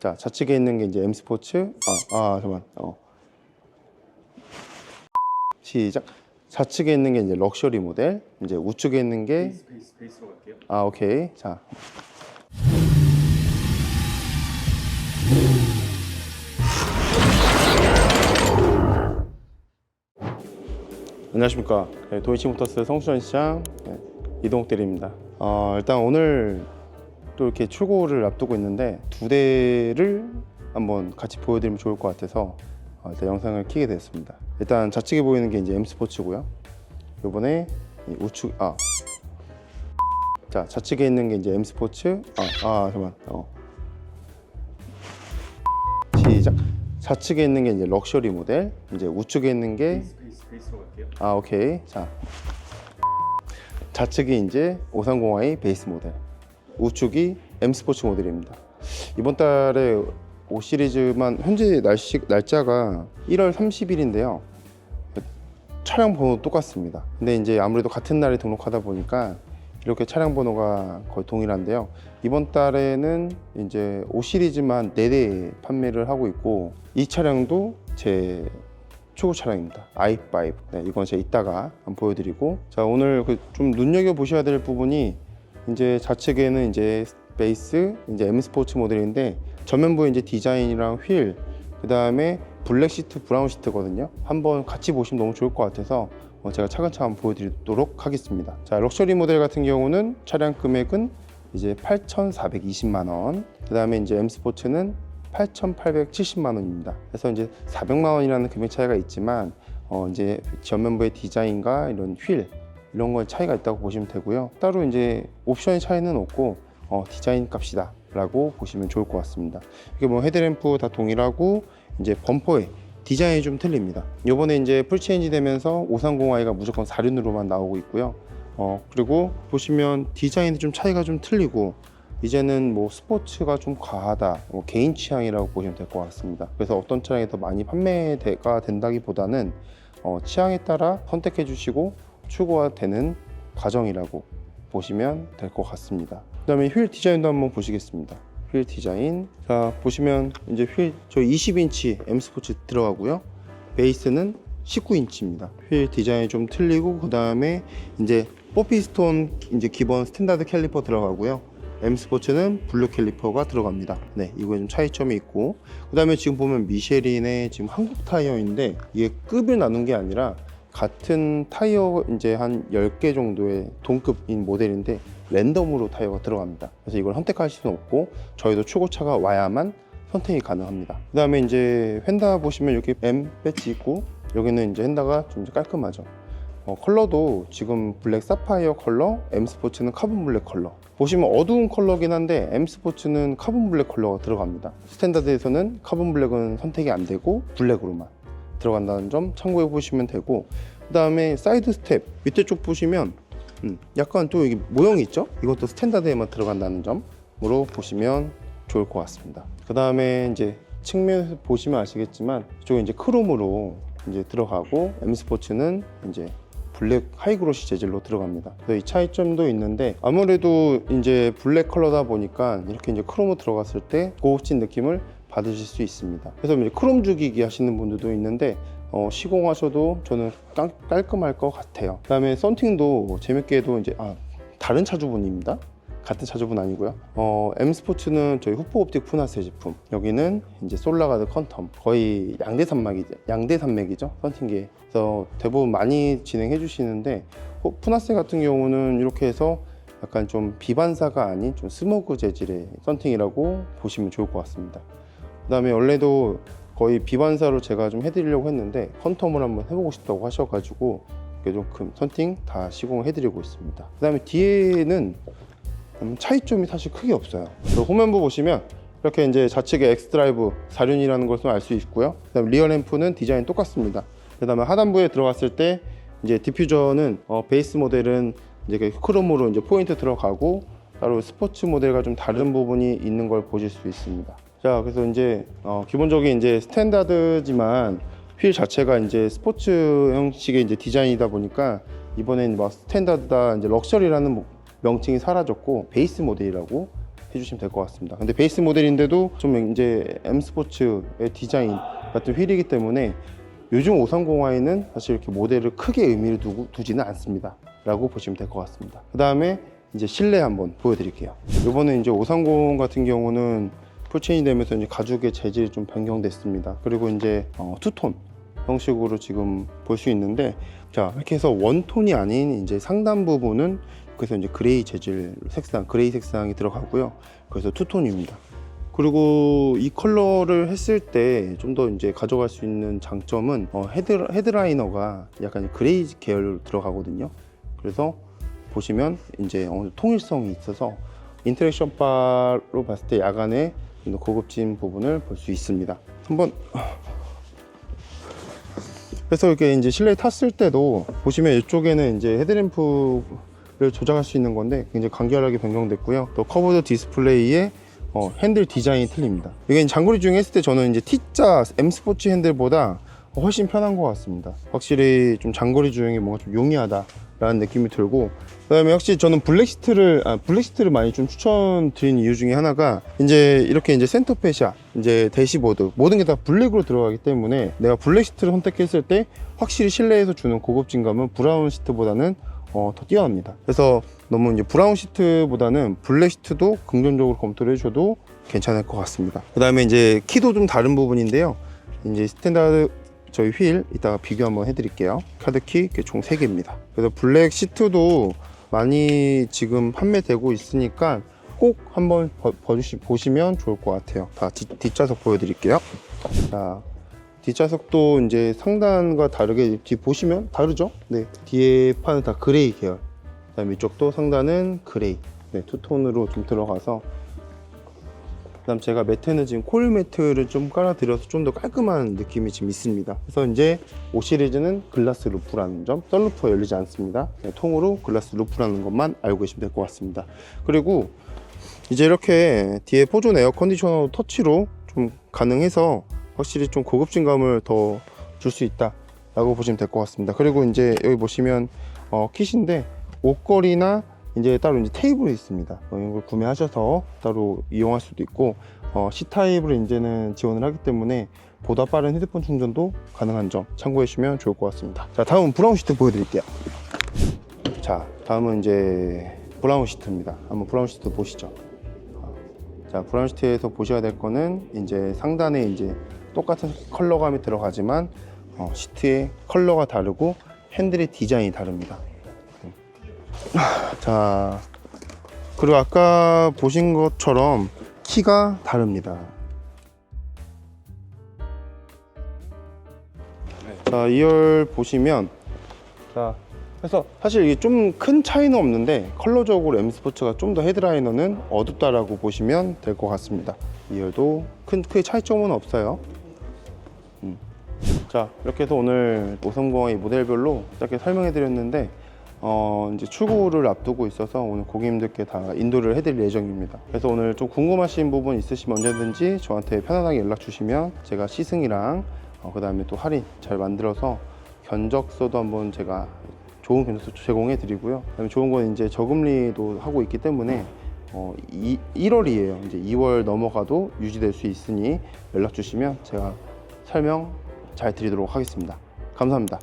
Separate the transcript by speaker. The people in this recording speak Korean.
Speaker 1: 자, 좌측에 있는 게 이제 M 스포츠. 아, 아, 잠깐. 어. 시작. 좌측에 있는 게 이제 럭셔리 모델. 이제 우측에 있는 게
Speaker 2: 베이스 베이스 로 갈게요.
Speaker 1: 아, 오케이. 자. 안녕하십니까. 네, 도이치모터스 성수전 시장 네, 이동욱 대리입니다. 어, 일단 오늘 또 이렇게 출고를 앞두고 있는데 두 대를 한번 같이 보여드리면 좋을 것 같아서 어, 일단 영상을 키게 됐습니다. 일단 좌측에 보이는 게 이제 M 스포츠고요. 이번에 이 우측 아 자, 좌측에 있는 게 이제 M 스포츠. 아, 아, 잠깐. 어. 시작. 좌측에 있는 게 이제 럭셔리 모델. 이제 우측에 있는 게. 아, 오케이. 자. 좌측이 이제 530i 베이스 모델. 우측이 M 스포츠 모델입니다. 이번 달에 5 시리즈만 현재 날씨 날짜가 1월 30일인데요. 차량 번호 똑같습니다. 근데 이제 아무래도 같은 날에 등록하다 보니까 이렇게 차량 번호가 거의 동일한데요. 이번 달에는 이제 5 시리즈만 4대 판매를 하고 있고 이 차량도 제 초보 차량입니다. i5. 네, 이건 제가 이따가 보여드리고 자 오늘 그 좀 눈여겨 보셔야 될 부분이 이제 좌측에는 이제 베이스 이제 M 스포츠 모델인데 전면부에 이제 디자인이랑 휠 그 다음에 블랙 시트 브라운 시트거든요. 한번 같이 보시면 너무 좋을 것 같아서 어, 제가 차근차근 보여드리도록 하겠습니다. 자 럭셔리 모델 같은 경우는 차량 금액은 이제 8,420만 원. 그 다음에 이제 M 스포츠는 8,870만 원입니다. 그래서 이제 400만 원이라는 금액 차이가 있지만 어 이제 전면부의 디자인과 이런 휠 이런 건 차이가 있다고 보시면 되고요. 따로 이제 옵션의 차이는 없고 어 디자인 값이다 라고 보시면 좋을 것 같습니다. 이게 뭐 헤드램프 다 동일하고 이제 범퍼의 디자인이 좀 틀립니다. 이번에 이제 풀체인지 되면서 530i가 무조건 4륜으로만 나오고 있고요. 어 그리고 보시면 디자인이 좀 차이가 좀 틀리고 이제는 뭐 스포츠가 좀 과하다 뭐 개인 취향이라고 보시면 될 것 같습니다 그래서 어떤 차량이 더 많이 판매가 된다기보다는 어, 취향에 따라 선택해 주시고 추구가 되는 과정이라고 보시면 될 것 같습니다. 그 다음에 휠 디자인도 한번 보시겠습니다. 휠 디자인. 자 보시면 이제 휠 저 20인치 M 스포츠 들어가고요. 베이스는 19인치입니다. 휠 디자인이 좀 틀리고 그 다음에 이제 뽀피스톤 이제 기본 스탠다드 캘리퍼 들어가고요. M 스포츠는 블루 캘리퍼가 들어갑니다. 네, 이거에 좀 차이점이 있고. 그 다음에 지금 보면 미쉐린의 지금 한국 타이어인데 이게 급을 나눈 게 아니라 같은 타이어 이제 한 10개 정도의 동급인 모델인데 랜덤으로 타이어가 들어갑니다. 그래서 이걸 선택하실 수는 없고 저희도 초고차가 와야만 선택이 가능합니다. 그 다음에 이제 휀다 보시면 여기 M 배지 있고 여기는 이제 휀다가 좀 깔끔하죠. 어, 컬러도 지금 블랙 사파이어 컬러, M 스포츠는 카본 블랙 컬러. 보시면 어두운 컬러긴 한데 M 스포츠는 카본 블랙 컬러가 들어갑니다. 스탠다드에서는 카본 블랙은 선택이 안 되고 블랙으로만 들어간다는 점 참고해 보시면 되고 그 다음에 사이드 스텝 밑에 쪽 보시면 음, 약간 또 이게 모형이 있죠? 이것도 스탠다드에만 들어간다는 점으로 보시면 좋을 것 같습니다. 그 다음에 이제 측면에서 보시면 아시겠지만 이쪽에 이제 크롬으로 이제 들어가고 M 스포츠는 이제 블랙 하이그로시 재질로 들어갑니다. 그래서 이 차이점도 있는데 아무래도 이제 블랙 컬러다 보니까 이렇게 이제 크롬으로 들어갔을 때 고급진 느낌을 받으실 수 있습니다. 그래서 이제 크롬 죽이기 하시는 분들도 있는데 어, 시공하셔도 저는 깔, 깔끔할 것 같아요. 그다음에 썬팅도 재밌게도 이제 아, 다른 차주분입니다. 같은 차주분 아니고요. 어, M 스포츠는 저희 후포 옵틱 푸나스 제품. 여기는 이제 솔라가드 컨텀. 거의 양대 산맥이죠. 양대 산맥이죠. 썬팅계. 그래서 대부분 많이 진행해 주시는데 어, 푸나스 같은 경우는 이렇게 해서 약간 좀 비반사가 아닌 좀 스모그 재질의 썬팅이라고 보시면 좋을 것 같습니다. 그다음에 원래도 거의 비반사로 제가 좀 해드리려고 했는데 컨텀을 한번 해보고 싶다고 하셔가지고 좀금 썬팅 다 시공을 해드리고 있습니다. 그다음에 뒤에는 음, 차이점이 사실 크게 없어요. 그리고 후면부 보시면 이렇게 이제 좌측에 엑스드라이브 4륜이라는 것을 알 수 있고요. 그다음 리어 램프는 디자인 똑같습니다. 그다음에 하단부에 들어갔을 때 이제 디퓨저는 어, 베이스 모델은 이제 그 크롬으로 이제 포인트 들어가고 따로 스포츠 모델과 좀 다른 부분이 있는 걸 보실 수 있습니다. 자, 그래서 이제 어, 기본적인 이제 스탠다드지만 휠 자체가 이제 스포츠 형식의 이제 디자인이다 보니까 이번엔 뭐 스탠다드다 이제 럭셔리라는 뭐 명칭이 사라졌고 베이스 모델이라고 해주시면 될 것 같습니다. 근데 베이스 모델인데도 좀 이제 M 스포츠의 디자인 같은 휠이기 때문에 요즘 530i는 사실 이렇게 모델을 크게 의미를 두고 두지는 않습니다. 라고 보시면 될 것 같습니다. 그 다음에 이제 실내 한번 보여드릴게요. 이번에 이제 530 같은 경우는 풀체인이 되면서 이제 가죽의 재질이 좀 변경됐습니다. 그리고 이제 어, 투톤 형식으로 지금 볼 수 있는데 자 이렇게 해서 원톤이 아닌 이제 상단 부분은 그래서 이제 그레이 재질 색상 그레이 색상이 들어가고요. 그래서 투톤입니다. 그리고 이 컬러를 했을 때 좀 더 이제 가져갈 수 있는 장점은 어, 헤드, 헤드라이너가 약간 그레이 계열로 들어가거든요. 그래서 보시면 이제 어느 통일성이 있어서 인터랙션 바로 봤을 때 야간에 좀 더 고급진 부분을 볼 수 있습니다. 한번 그래서 이렇게 이제 실내에 탔을 때도 보시면 이쪽에는 이제 헤드램프를 조작할 수 있는 건데 굉장히 간결하게 변경됐고요. 또 커브드 디스플레이에 어, 핸들 디자인이 틀립니다. 이게 장거리 주행 했을 때 저는 이제 T자 M 스포츠 핸들보다 훨씬 편한 것 같습니다. 확실히 좀 장거리 주행이 뭔가 좀 용이하다라는 느낌이 들고 그다음에 확실히 저는 블랙시트를 아, 블랙시트를 많이 좀 추천드린 이유 중에 하나가 이제 이렇게 이제 센터페시아 이제 대시보드 모든 게 다 블랙으로 들어가기 때문에 내가 블랙시트를 선택했을 때 확실히 실내에서 주는 고급진감은 브라운 시트보다는 어, 더 뛰어납니다. 그래서 너무 이제 브라운 시트보다는 블랙 시트도 긍정적으로 검토를 해줘도 괜찮을 것 같습니다. 그 다음에 이제 키도 좀 다른 부분인데요. 이제 스탠다드 저희 휠 이따가 비교 한번 해드릴게요. 카드키 총 3개입니다. 그래서 블랙 시트도 많이 지금 판매되고 있으니까 꼭 한번 버- 버주시, 보시면 좋을 것 같아요. 다 뒷, 뒷좌석 보여드릴게요. 자, 뒷좌석도 이제 상단과 다르게 뒤 보시면 다르죠? 네. 뒤에 판은 다 그레이 계열. 그 다음에 이쪽도 상단은 그레이. 네, 투톤으로 좀 들어가서 그다음 제가 매트는 지금 콜 매트를 좀 깔아드려서 좀 더 깔끔한 느낌이 지금 있습니다. 그래서 이제 5 시리즈는 글라스 루프라는 점, 썬루프가 열리지 않습니다. 네, 통으로 글라스 루프라는 것만 알고 계시면 될 것 같습니다. 그리고 이제 이렇게 뒤에 포존 에어 컨디셔너 터치로 좀 가능해서 확실히 좀 고급진감을 더 줄 수 있다 라고 보시면 될 것 같습니다. 그리고 이제 여기 보시면 어, 킷인데 옷걸이나 이제 따로 이제 테이블이 있습니다. 어, 이걸 구매하셔서 따로 이용할 수도 있고 어, C 타입으로 이제는 지원을 하기 때문에 보다 빠른 휴대폰 충전도 가능한 점 참고해 주시면 좋을 것 같습니다. 자, 다음 브라운 시트 보여드릴게요. 자, 다음은 이제 브라운 시트입니다. 한번 브라운 시트 보시죠. 자, 브라운 시트에서 보셔야 될 거는 이제 상단에 이제 똑같은 컬러감이 들어가지만 어, 시트의 컬러가 다르고 핸들의 디자인이 다릅니다. 자, 그리고 아까 보신 것처럼 키가 다릅니다. 자, 2열 보시면 자, 그래서 사실 이게 좀 큰 차이는 없는데 컬러적으로 M 스포츠가 좀 더 헤드라이너는 어둡다라고 보시면 될 것 같습니다. 2열도 큰 크게 차이점은 없어요. 음. 자, 이렇게 해서 오늘 530의 모델별로 짧게 설명해 드렸는데 어, 이제 출고를 앞두고 있어서 오늘 고객님들께 다 인도를 해드릴 예정입니다. 그래서 오늘 좀 궁금하신 부분 있으시면 언제든지 저한테 편안하게 연락 주시면 제가 시승이랑 어, 그 다음에 또 할인 잘 만들어서 견적서도 한번 제가 좋은 견적서 제공해 드리고요. 그다음에 좋은 건 이제 저금리도 하고 있기 때문에 어, 이, 1월이에요. 이제 2월 넘어가도 유지될 수 있으니 연락 주시면 제가 설명 잘 드리도록 하겠습니다. 감사합니다.